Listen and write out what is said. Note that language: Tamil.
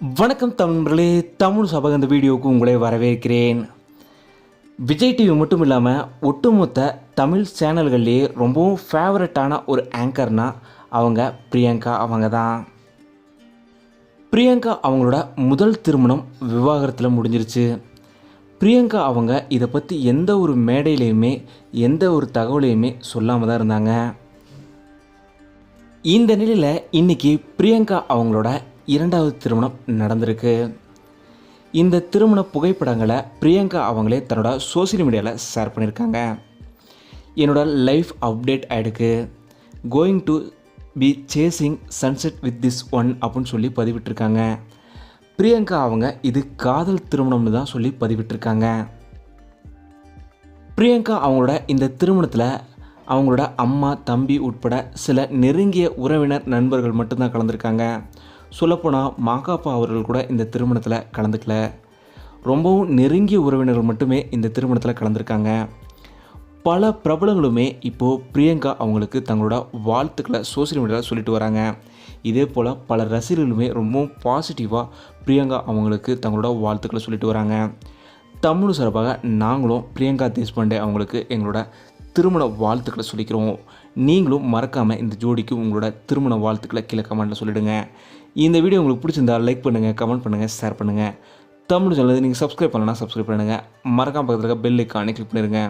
வணக்கம் தமிழர்களே தமிழ் சபக இந்த வீடியோவுக்கு உங்களை வரவேற்கிறேன். விஜய் டிவி மட்டும் இல்லாமல் ஒட்டுமொத்த தமிழ் சேனல்கள்லேயே ரொம்பவும் ஃபேவரட்டான ஒரு ஆங்கர்னால் அவங்க பிரியங்கா அவங்க தான் பிரியங்கா அவங்களோட முதல் திருமணம் விவாகரத்தில் முடிஞ்சிருச்சு. பிரியங்கா அவங்க இதை பற்றி எந்த ஒரு மேடையிலையுமே எந்த ஒரு தகவலையுமே சொல்லாமல் தான் இருந்தாங்க. இந்த நிலையில் இன்றைக்கி பிரியங்கா அவங்களோட இரண்டாவது திருமணம் நடந்திருக்கு. இந்த திருமண புகைப்படங்களை பிரியங்கா அவங்களே தன்னோட சோஷியல் மீடியாவில் ஷேர் பண்ணியிருக்காங்க. என்னோட life update ஆகிடுக்கு going to be chasing sunset with this one அப்படின்னு சொல்லி பதிவிட்டிருக்காங்க. பிரியங்கா அவங்க இது காதல் திருமணம்னு தான் சொல்லி பதிவிட்டிருக்காங்க. பிரியங்கா அவங்களோட இந்த திருமணத்தில் அவங்களோட அம்மா தம்பி உட்பட சில நெருங்கிய உறவினர் நண்பர்கள் மட்டும்தான் கலந்துருக்காங்க. சொல்லப்போனால் மாகாப்பா அவர்கள் கூட இந்த திருமணத்தில் கலந்துக்கல. ரொம்பவும் நெருங்கிய உறவினர்கள் மட்டுமே இந்த திருமணத்தில் கலந்துருக்காங்க. பல பிரபலங்களுமே இப்போது பிரியங்கா அவங்களுக்கு தங்களோட வாழ்த்துக்களை சோசியல் மீடியாவில் சொல்லிட்டு வராங்க. இதே போல் பல ரசிகர்களுமே ரொம்பவும் பாசிட்டிவாக பிரியங்கா அவங்களுக்கு தங்களோட வாழ்த்துக்களை சொல்லிட்டு வராங்க. தமிழ் சார்பாக நாங்களும் பிரியங்கா தேஷ்பாண்டே அவங்களுக்கு எங்களோட திருமண வாழ்த்துக்களை சொல்லிக்கிறோம். நீங்களும் மறக்காமல் இந்த ஜோடிக்கு உங்களோட திருமண வாழ்த்துக்களை கீழே கமெண்ட்டில் சொல்லிவிடுங்க இந்த வீடியோ உங்களுக்கு பிடிச்சிருந்தா லைக் பண்ணுங்கள் கமெண்ட் பண்ணுங்கள் ஷேர் பண்ணுங்கள் தமிழ் சேனல் நீங்கள் சப்ஸ்கிரைப் பண்ணலன்னா சப்ஸ்கிரைப் பண்ணுங்கள் மறக்காம பக்கத்தில் இருக்க பெல் ஐக்கானே கிளிக் பண்ணிடுங்க